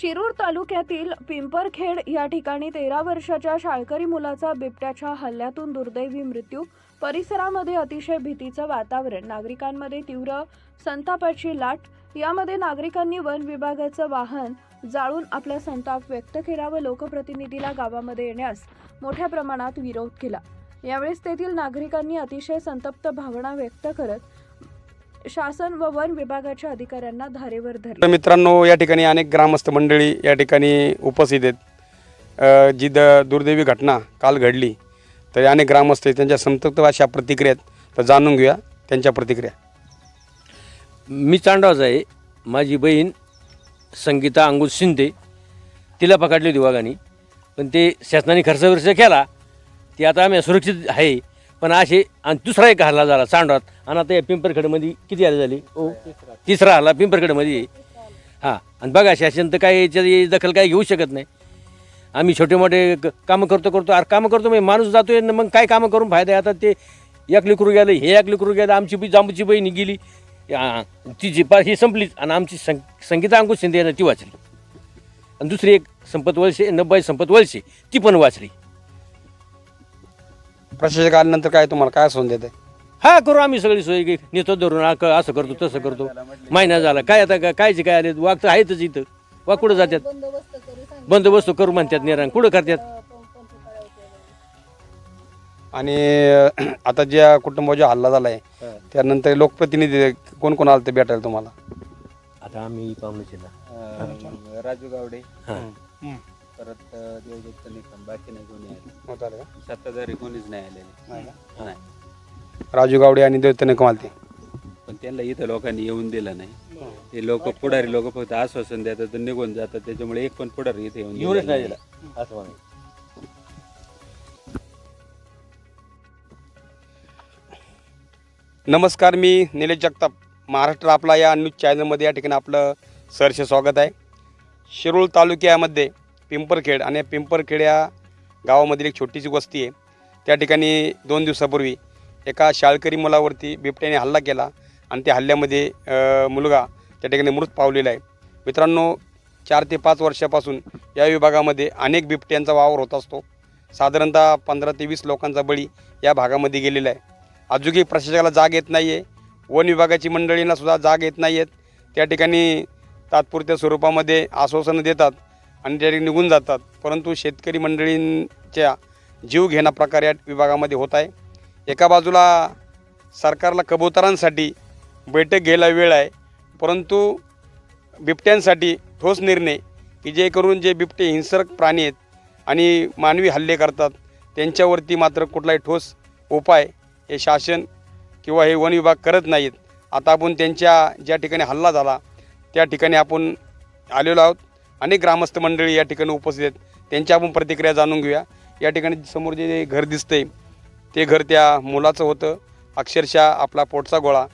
शिरूर तालुक्यातील पिंपरखेड या ठिकाणी तेरा वर्षाच्या शाळकरी मुलाचा बिबट्याच्या हल्ल्यातून दुर्दैवी मृत्यू. परिसरामध्ये अतिशय भीतीचं वातावरण नागरिकांमध्ये तीव्र संतापाची लाट. यामध्ये नागरिकांनी वन विभागाचं वाहन जाळून आपला संताप व्यक्त केला व लोकप्रतिनिधीला गावामध्ये येण्यास मोठ्या प्रमाणात विरोध केला. यावेळेस तेथील नागरिकांनी अतिशय संतप्त भावना व्यक्त करत शासन व वन विभागाच्या अधिकाऱ्यांना धारेवर धरले. तर मित्रांनो या ठिकाणी अनेक ग्रामस्थ मंडळी या ठिकाणी उपस्थित आहेत. जी द दुर्दैवी घटना काल घडली तर अनेक ग्रामस्थ आहेत त्यांच्या संतप्त अशा प्रतिक्रिया आहेत. तर जाणून घेऊया त्यांच्या प्रतिक्रिया. मी चांडावच आहे. माझी बहीण संगीता अंगुश शिंदे. तिला पकडली होती वाघाने. पण ते शासनाने खर्च वर्ष केला. ती आता आम्ही सुरक्षित आहे. पण असे आणि दुसरा एक हल्ला झाला चांडवात आणि आता या पिंपरखेडमध्ये किती हल्ले झाले? ओ तिसरा हल्ला पिंपरखेडमध्ये. हां. आणि बघा शासन तर काय याच्यात दखल काय घेऊ शकत नाही. आम्ही छोटे मोठे कामं करतो करतो. अरे कामं करतो म्हणजे माणूस जातोय न मग काय कामं करून फायदा आहे? आता ते एक लेकरू गेलं हे एक लेकरू गेलं आमची बी जांबूची बहीण गेली. आ, ती जी पा ही संपलीच. आणि आमची सं संगीता अंकुश शिंदे ती वाचली. आणि दुसरी एक संपत वळसे नब्बाई संपत वळसे ती पण वाचली. प्रशासक आल्यानंतर काय तुम्हाला काय सोन देते हा करू आम्ही सगळी सोय गे- नेतो धरून आ- क- असं करतो तसं करतो. महिना झाला. काय आता का- कायचे काय आले वाघ तर आहेतच इथं. वाघ कुठं जातात बंदोबस्त करू म्हणतात निराण कुठं करतात आणि अ, आता ज्या कुटुंबाचा हल्ला झाला आहे त्यानंतर लोकप्रतिनिधी कोण कोण आलं ते भेटायला तुम्हाला? आता आम्ही ना. अं, राजू गावडे. हां. परत देवदत्त निकम बाकी नाही कोणी आले. होत आलं का? सत्ताधारी कोणीच नाही आलेले. नाही का? नाही. राजू गावडे आणि देवतने कमाल ते पण त्यांना इथं लोकांनी येऊन दिलं नाही. ते लोक पुढारी लोक फक्त आश्वासन देतात आणि निघून जातात. त्याच्यामुळे एक पण पुढारी इथे येऊन नाही असं म्हणायचं. नमस्कार मी निलेश जगताप. महाराष्ट्र आपला या न्यूज चॅनलमध्ये या ठिकाणी आपलं सहर्ष स्वागत आहे. शिरूर तालुक्यामध्ये पिंपरखेड आणि पिंपरखेड या गावामधील एक छोटीशी वस्ती आहे. त्या ठिकाणी दोन दिवसापूर्वी एका शाळकरी मुलावरती बिबट्याने हल्ला केला आणि त्या हल्ल्यामध्ये मुलगा त्या ठिकाणी मृत पावलेला आहे. मित्रांनो चार ते पाच वर्षापासून या विभागामध्ये अनेक बिबट्यांचा वावर होत असतो. साधारणतः पंधरा ते वीस लोकांचा बळी या भागामध्ये गेलेला आहे. अजूनही प्रशासकाला जाग येत नाही आहे वन विभागाची मंडळींनासुद्धा जाग येत नाही आहेत त्या ठिकाणी तात्पुरत्या स्वरूपामध्ये आश्वासनं देतात आणि त्या ठिकाणी निघून जातात परंतु शेतकरी मंडळींच्या जीव घेणा प्रकार या विभागामध्ये होत आहे. एका बाजूला सरकारला कबुतरांसाठी बैठक घ्यायला वेळ आहे परंतु बिबट्यांसाठी ठोस निर्णय की जे करून जे बिबटे हिंसक प्राणी आहेत आणि मानवी हल्ले करतात त्यांच्यावरती मात्र कुठलाही ठोस उपाय हे शासन किंवा हे वन विभाग करत नाहीत. आता आपण त्यांच्या ज्या ठिकाणी हल्ला झाला त्या ठिकाणी आपण आलेलो आहोत. अनेक ग्रामस्थ मंडळी या ठिकाणी उपस्थित आहेत. त्यांच्या आपण प्रतिक्रिया जाणून घेऊया. या ठिकाणी समोर जे घर दिसतंय ते घर त्या मुलाचं होतं. अक्षरशः आपला पोटचा गोळा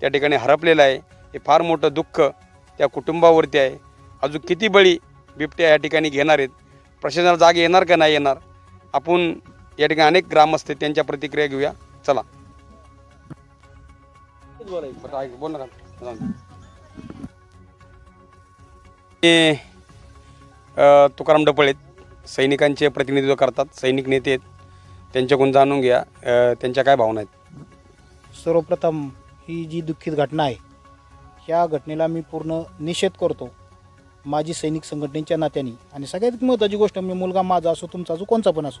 त्या ठिकाणी हरपलेला आहे. हे फार मोठं दुःख त्या कुटुंबावरती आहे. अजून किती बळी बिबट्या या ठिकाणी घेणार आहेत? प्रशासनाला जाग येणार का नाही येणार? आपण या ठिकाणी अनेक ग्रामस्थ त्यांच्या प्रतिक्रिया घेऊया. चला. बोल ना. हे, तुकाराम डपळेत सैनिकांचे प्रतिनिधित्व करतात. सैनिक नेते आहेत. त्यांच्याकडून जाणून घ्या. त्यांच्या काय भावना आहेत? सर्वप्रथम ही जी दुःखित घटना आहे ह्या घटनेला मी पूर्ण निषेध करतो. माझी सैनिक संघटनेच्या नात्याने. आणि सगळ्यात महत्त्वाची गोष्ट म्हणजे मुलगा माझा असो तुमचा असो कोणचा पण असो.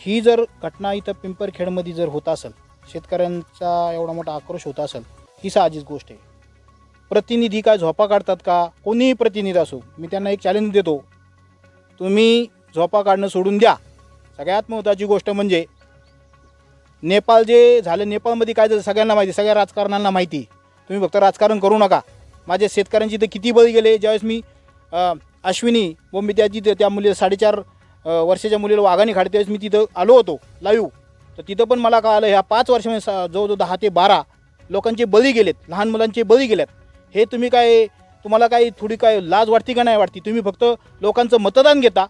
ही जर घटना इथं पिंपरखेडमध्ये जर होत असेल शेतकऱ्यांचा एवढा मोठा आक्रोश होत असेल ही साहजिक गोष्ट आहे. प्रतिनिधी काय झोपा काढतात का? कोणीही प्रतिनिधी असो मी त्यांना एक चॅलेंज देतो. तुम्ही झोपा काढणं सोडून द्या. सगळ्यात महत्त्वाची गोष्ट म्हणजे नेपाळ जे झालं नेपाळमध्ये काय झालं सगळ्यांना माहिती सगळ्या राजकारणांना माहिती. तुम्ही फक्त राजकारण करू नका. माझ्या शेतकऱ्यांची तर किती बळी गेले ज्यावेळेस मी अश्विनी बोंबे त्याची त्या मुलीला साडेचार वर्षाच्या मुलीला वाघाने खाडे त्यावेळेस मी तिथं आलो होतो लाईव्ह तर तिथं पण मला कळालं ह्या पाच वर्षामध्ये सा- जवळजवळ दहा ते बारा लोकांचे बळी गेलेत लहान मुलांचे बळी गेलेत. हे तुम्ही काय तुम्हाला काही थोडी काय लाज वाटते का नाही वाटते? तुम्ही फक्त लोकांचं मतदान घेता.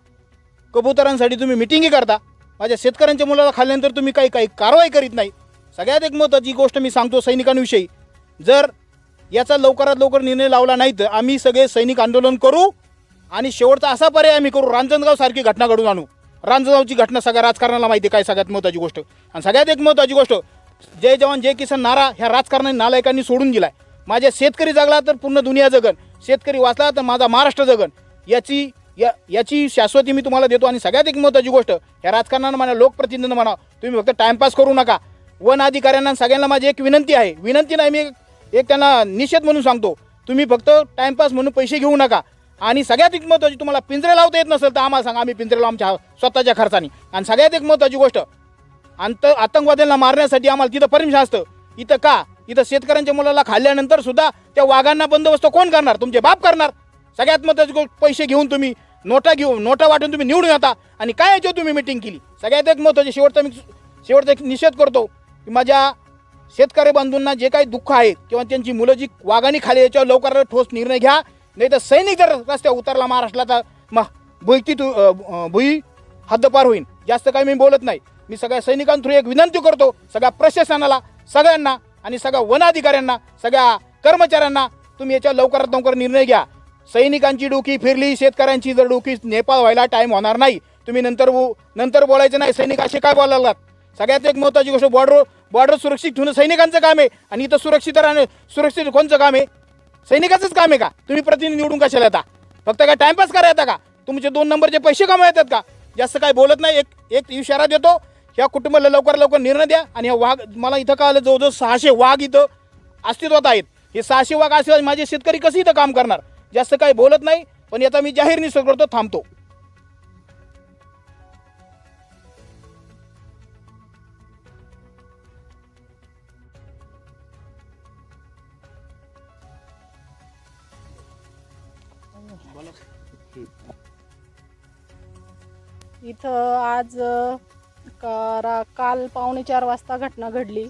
कबुतरांसाठी तुम्ही मिटिंगी करता. माझ्या शेतकऱ्यांच्या मुलाला खाल्ल्यानंतर तुम्ही काही काही कारवाई करीत नाही. सगळ्यात एक महत्त्वाची गोष्ट मी सांगतो सैनिकांविषयी. जर याचा लवकरात लवकर निर्णय लावला नाही तर आम्ही सगळे सैनिक आंदोलन करू आणि शेवटचा असा पर्याय आम्ही करू रांजणगाव सारखी घटना घडून आणू. रांजणगावची घटना सगळ्या राजकारणाला माहिती आहे काय सगळ्यात महत्त्वाची गोष्ट. आणि सगळ्यात एक महत्त्वाची गोष्ट जय जवान जय किसान नारा ह्या राजकारणाने नालायकांनी सोडून दिलाय. माझ्या शेतकरी जगला तर पूर्ण दुनिया जगन. शेतकरी वाचला तर माझा महाराष्ट्र जगन. याची या याची शाश्वती मी तुम्हाला देतो. आणि सगळ्यात एक महत्त्वाची गोष्ट ह्या राजकारणानं म्हणा लोकप्रतिनिधी म्हणा तुम्ही फक्त टाइमपास करू नका. वन अधिकाऱ्यांना सगळ्यांना माझी एक विनंती आहे. विनंती नाही मी एक- त्यांना निषेध म्हणून सांगतो. तुम्ही फक्त टाइमपास म्हणून पैसे घेऊ नका. आणि सगळ्यात एक महत्त्वाची तुम्हाला पिंजरे लावता येत नसेल तर आम्हाला सांगा आम्ही पिंजरे लावू आमच्या स्वतःच्या खर्चाने. आणि सगळ्यात एक महत्त्वाची गोष्ट अंत आतंकवाद्यांना मारण्यासाठी आम्हाला तिथं परमिशन असतं. इथं का? इथं शेतकऱ्यांच्या मुलाला खाल्ल्यानंतर सुद्धा त्या वाघांना बंदोबस्त कोण करणार? तुमचे बाप करणार? सगळ्यात महत्त्वाचे गोष्ट पैसे घेऊन तुम्ही नोटा घेऊन नोटा वाटून तुम्ही निवडून येता. आणि काय याच्यावर तुम्ही मिटिंग केली? सगळ्यात एक महत्त्वाची शेवटचा मी शेवटचा एक निषेध करतो की माझ्या शेतकरी बांधूंना जे काही दुःख आहे किंवा त्यांची मुलं जी वाघांनी खाली याच्यावर लवकरात ठोस निर्णय घ्या. नाही तर सैनिक जर रस्त्यावर उतरला महाराष्ट्राचा मग भुईती तू भुई हद्दपार होईल जास्त काही मी बोलत नाही. मी सगळ्या सैनिकांथ्रू एक विनंती करतो सगळ्या प्रशासनाला सगळ्यांना आणि सगळ्या वनाधिकाऱ्यांना सगळ्या कर्मचाऱ्यांना तुम्ही याच्या लवकरात लवकर निर्णय घ्या. सैनिकांची डोकी फिरली शेतकऱ्यांची जर डोकी नेपाळ व्हायला टाईम होणार नाही तुम्ही नंतर बो- नंतर बोलायचं नाही सैनिक असे काय बोलायला लागलात सगळ्यात एक महत्त्वाची गोष्ट बॉर्डर बॉर्डर सुरक्षित ठेवणं सैनिकांचं काम आहे आणि इथं सुरक्षित राहणं सुरक्षित कोणचं काम आहे? सैनिकाचंच काम आहे का? तुम्ही प्रतिनिधी निवडून कशाला येता? फक्त काय टाइमपास करा येता का? तुमचे दोन नंबरचे पैसे कमा येतात का? जास्त काय बोलत नाही एक एक इशारा देतो ह्या कुटुंबाला लवकर लवकर निर्णय द्या आणि या वाघ मला इथं कळलं जवळजवळ सहाशे वाघ इथं अस्तित्वात आहेत. हे सहाशे वाघ असल्यास माझे शेतकरी कसं इथं काम करणार? जास्त काही बोलत नाही पण याचा मी जाहीर निषेध करतो थांबतो. इथं आज अ, का- रा- काल पावणे चार वाजता घटना घडली.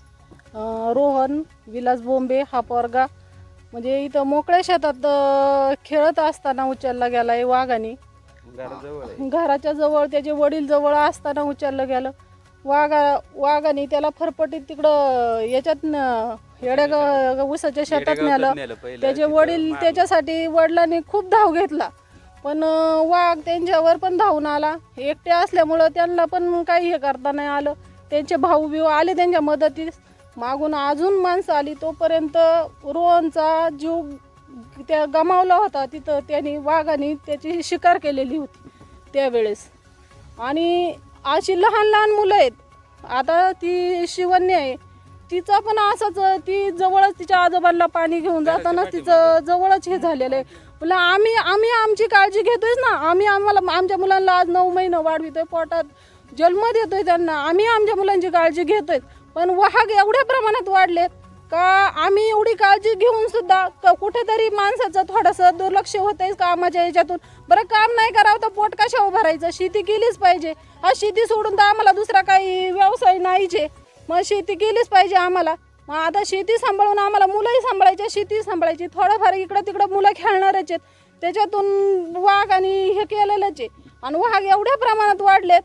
रोहन विलास बोंबे हा पोरगा म्हणजे इथं मोकळ्या शेतात खेळत असताना उचलला गेला आहे. वाघाने घराच्या जवळ त्याचे वडील जवळ असताना उचललं गेलं. वाघा वाघाने त्याला फरफटीत तिकडं याच्यात येड्या ग- ऊसाच्या शेतात नेलं. त्याचे वडील त्याच्यासाठी वडिलांनी खूप धाव घेतला. पण वाघ त्यांच्यावर पण धावून आला. एकटे असल्यामुळं त्यांना पण काही हे करता नाही आलं. त्यांचे भाऊ बिऊ आले त्यांच्या मदतीस. मागून अजून माणसं आली. तोपर्यंत रोहनचा जीव त्या गमावला होता. तिथं त्यांनी वाघाने त्याची शिकार केलेली होती त्यावेळेस. आणि अशी लहान लहान मुलं आहेत. आता ती शिवन्य आहे. तिचं पण असंच ती जवळच तिच्या आजोबांना पाणी घेऊन जाताना तिचं जवळच हे झालेलं आहे. म्हणलं आम्ही आम्ही आमची काळजी घेतोयच ना. आम्ही आम्हाला आमच्या मुलांना आज नऊ महिनं वाढवितोय पोटात जन्म देतोय त्यांना. आम्ही आमच्या मुलांची काळजी घेतोय पण वाहक एवढ्या प्रमाणात वाढलेत का आम्ही एवढी काळजी घेऊन सुद्धा क- कुठेतरी माणसाचं थोडंसं दुर्लक्ष होत आहे कामाच्या याच्यातून. बरं काम नाही करावं तर पोट कशा उभारायचं शेती केलीच पाहिजे. हा शेती सोडून तर आम्हाला दुसरा काही व्यवसाय नाहीचे. मग शेती केलीच पाहिजे आम्हाला. मग आता शेती सांभाळून आम्हाला मुलंही सांभाळायची शेती सांभाळायची थोडंफार इकडं तिकडं मुलं खेळणारच आहेत. त्याच्यातून वाघ आणि हे केलेलंच आहे. आणि वाघ एवढ्या प्रमाणात वाढलेत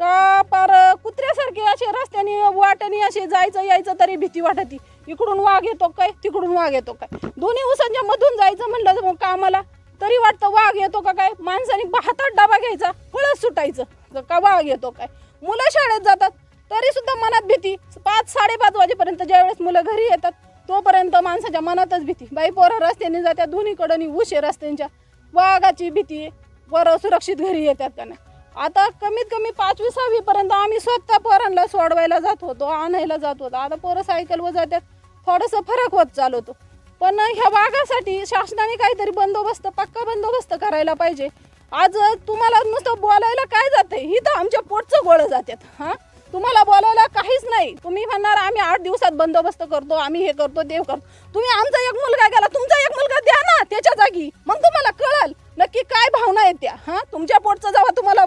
का पार कुत्र्यासारखे असे रस्त्याने वाट्याने असे जायचं यायचं तरी भीती वाटती. इकडून वाघ येतो काय? तिकडून वाघ येतो काय? दोन्ही उसांच्या मधून जायचं म्हणलं तर मग कामाला तरी वाटतं वाघ येतो का काय? माणसाने हातात डबा घ्यायचा कळस सुटायचं. का वाघ येतो काय? मुलं शाळेत जातात. तरी सुद्धा मनात भीती. पाच साडेपाच वाजेपर्यंत ज्यावेळेस मुलं घरी येतात तोपर्यंत माणसाच्या मनातच भीती. बाई पोरं रस्त्याने जात्या दोन्हीकडं उशे रस्त्यांच्या. वाघाची भीती पोरं सुरक्षित घरी येतात त्यांना आता कमीत कमी पाचवी सहावीपर्यंत आम्ही स्वतः पोरांना सोडवायला जात होतो आणायला जात होतो. आता पोरं सायकलवर जातात थोडंसं फरक होत चालवतो पण ह्या वाघासाठी शासनाने काहीतरी बंदोबस्त पक्का बंदोबस्त करायला पाहिजे. आज तुम्हाला नुसतं बोलायला काय जाते ही तर आमच्या पोटचं गोळं जातात हां? तुम्हाला बोलायला काहीच नाही. तुम्ही म्हणणार आम्ही आठ दिवसात बंदोबस्त करतो आम्ही हे करतो देव करतो. तुम्ही आमचा एक मुलगा गेला तुमचा एक मुलगा द्या ना त्याच्या जागी. मग तुम्हाला कळल नक्की काय भावना आहेत त्या हां? तुमच्या पोटचं जेव्हा तुम्हाला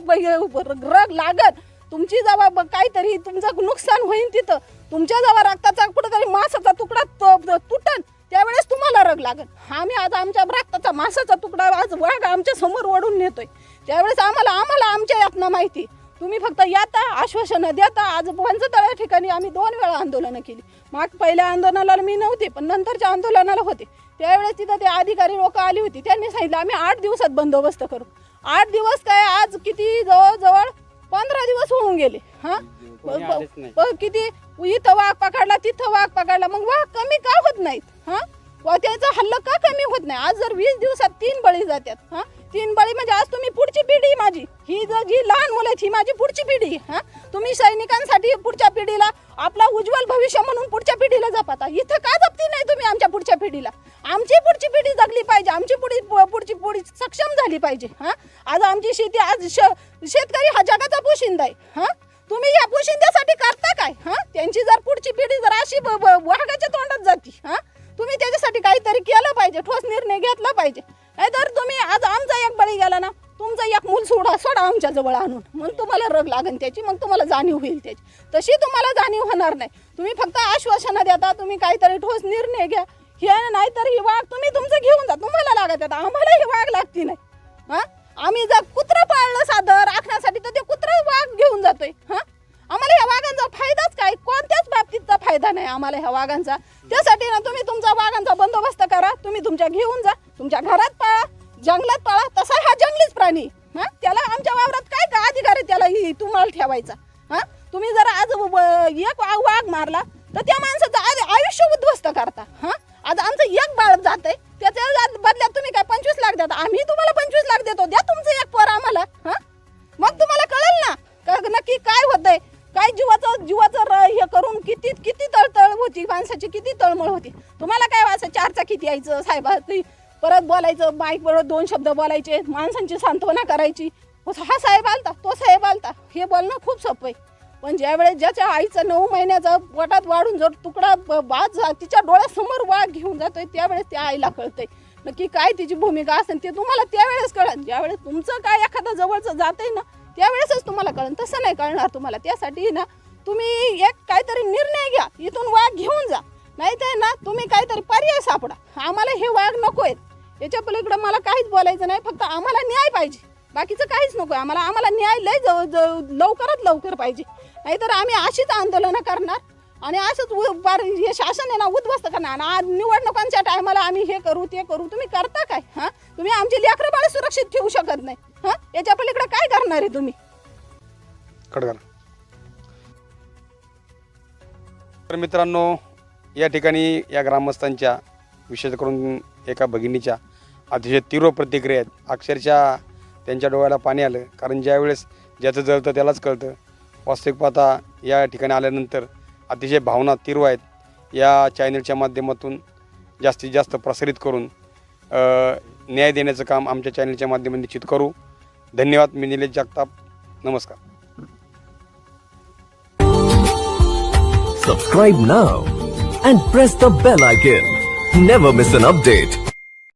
रग लागत तुमची जेव्हा काहीतरी तुमचं नुकसान होईल तिथं तुमच्या जेव्हा रक्ताचा कुठेतरी मासाचा तुकडा तुटन त्यावेळेस तुम्हाला रग लागत आम्ही आज आमच्या रक्ताचा मासाचा तुकडा आज वाघ आमच्यासमोर ओढून नेतोय. त्यावेळेस आम्हाला आम्हाला आमच्या यातना माहिती. तुम्ही फक्त येता आश्वासनं देता. आज पंचतळ्या ठिकाणी आम्ही दोन वेळा आंदोलनं केली. माग पहिल्या आंदोलनाला मी नव्हते पण नंतरच्या आंदोलनाला होते. त्यावेळेस तिथं ते अधिकारी लोक आली होती. त्यांनी सांगितलं आम्ही आठ दिवसात बंदोबस्त करू. आठ दिवस काय आज किती जवळजवळ पंधरा दिवस होऊन गेले. हां? किती? इथं वाघ पकडला तिथं वाघ पकडला. मग वाघ कमी का होत नाहीत? हा? वा त्याचा हल्ला का कमी होत नाही? आज जर वीस दिवसात तीन बळी जातात हा? तीन बळी म्हणजे आज तुम्ही पुढची पिढी माझी. ही जर जी लहान मुलं आहेत ही माझी पुढची पिढी हा? तुम्ही सैनिकांसाठी पुढच्या पिढीला आपला उज्ज्वल भविष्य म्हणून पुढच्या पिढीला जपाता. इथं का जपती नाही तुम्ही आमच्या पुढच्या पिढीला? आमची पुढची पिढी जगली पाहिजे आमची पुढी पुढची पुढी सक्षम झाली पाहिजे हा? आज आमची शेती आज श शेतकरी हा जगाचा पोशिंदा आहे हा? तुम्ही या पोशिंद्यासाठी करता काय हा? त्यांची जर पुढची पिढी जर अशी वाघाच्या तोंडात जाती हा? तुम्ही त्याच्यासाठी काहीतरी केलं पाहिजे ठोस निर्णय घेतला पाहिजे. तर तुम्ही आज आमचा एक बळी गेला ना तुमचा एक मूल सोडा सोडा आमच्या जवळ आणून. मग तुम्हाला रग लागेल त्याची मग तुम्हाला जाणीव होईल त्याची. तशी तुम्हाला जाणीव होणार नाही. तुम्ही फक्त आश्वासनं देता तुम्ही काहीतरी ठोस निर्णय घ्या. हे नाहीतर ही वाघ तुम्ही तुमचं घेऊन जा तुम्हाला लागत आता आम्हाला ही वाघ लागती नाही. हां? आम्ही जर कुत्रं पाळलं साधं राखण्यासाठी तर ते कुत्रं वाघ घेऊन जातोय. हां? आम्हाला ह्या वाघांचा फायदाच काय? कोणत्याच बाबतीतचा फायदा नाही आम्हाला ह्या वाघांचा. त्यासाठी ना तुम्ही तुमचा वाघांचा बंदोबस्त करा तुम्ही तुमच्या घेऊन जा. तुमच्या घरात पाळा जंगलात पाळा तसा हा जंगलीच प्राणी. हा? त्याला आमच्या वावरात काय का अधिकार आहे त्याला ही तुम्हाला ठेवायचा? हा? तुम्ही जर आज एक वा- वाघ मारला तर त्या माणसाचं आज आयुष्य उद्ध्वस्त करता. हा? आज आमचं एक बाळ जात आहे त्याच्या बदल्यात तुम्ही काय पंचवीस लाख देता? आम्ही तुम्हाला पंचवीस लाख देतो द्या तुमचं एक पोर आम्हाला. हा? मग तुम्हाला कळेल ना का नक्की काय होतंय? काय जीवाचं जीवाचं र- हे करून किती किती तळतळ होती माणसाची किती तळमळ होती? तुम्हाला काय असं चारचा किती यायचं साहेबा परत बोलायचं बाईक बरोबर दोन शब्द बोलायचे माणसांची सांत्वना करायची. हा साहेब आलता तो साहेब आलता. हे बोलणं खूप सोपं आहे. पण ज्यावेळेस ज्याच्या आईचं नऊ महिन्याचा पोटात वाढून जर तुकडा बाद झा तिच्या डोळ्यासमोर वाघ घेऊन जातोय त्यावेळेस त्या आईला कळतंय. नक्की काय तिची भूमिका असेल ते तुम्हाला त्यावेळेस कळेल. ज्यावेळेस तुमचं काय एखादं जवळचं जातंय ना त्यावेळेसच तुम्हाला कळेल. तसं नाही कळणार तुम्हाला. त्यासाठी ना तुम्ही एक काहीतरी निर्णय घ्या. इथून वाघ घेऊन जा. नाही तर ना तुम्ही काहीतरी पर्याय सापडा. आम्हाला हे वाघ नको आहेत याच्या पलीकडं मला काहीच बोलायचं नाही फक्त आम्हाला न्याय पाहिजे. बाकीचं काहीच नको. आम्हाला आम्हाला न्याय लय जव लवकरात लवकर पाहिजे. नाहीतर आम्ही अशीच आंदोलनं करणार आणि असंच उ- हे शासन आहे ना उद्ध्वस्त करणार. आणि आज निवडणुकांच्या टायमाला आम्ही हे करू ते करू. तुम्ही करता काय? हां? तुम्ही आमची लेकरं बाळ सुरक्षित ठेवू शकत नाही. हां? याच्या पलीकडे काय करणार आहे तुम्ही? तर मित्रांनो या ठिकाणी या ग्रामस्थांच्या विशेष करून एका भगिनीच्या अतिशय तीव्र प्रतिक्रिया आहेत. अक्षरशः त्यांच्या डोळ्याला पाणी आलं. कारण ज्यावेळेस ज्याचं जळतं त्यालाच कळतं. वास्तविक पाहता या ठिकाणी आल्यानंतर अतिशय भावना तीव्र आहेत. या चॅनलच्या माध्यमातून जास्तीत जास्त प्रसारित करून न्याय देण्याचं काम आमच्या चॅनलच्या माध्यमातून निश्चित करू. धन्यवाद. मी निलेश जगताप. नमस्कार. Subscribe now and press the bell icon. Never miss an update.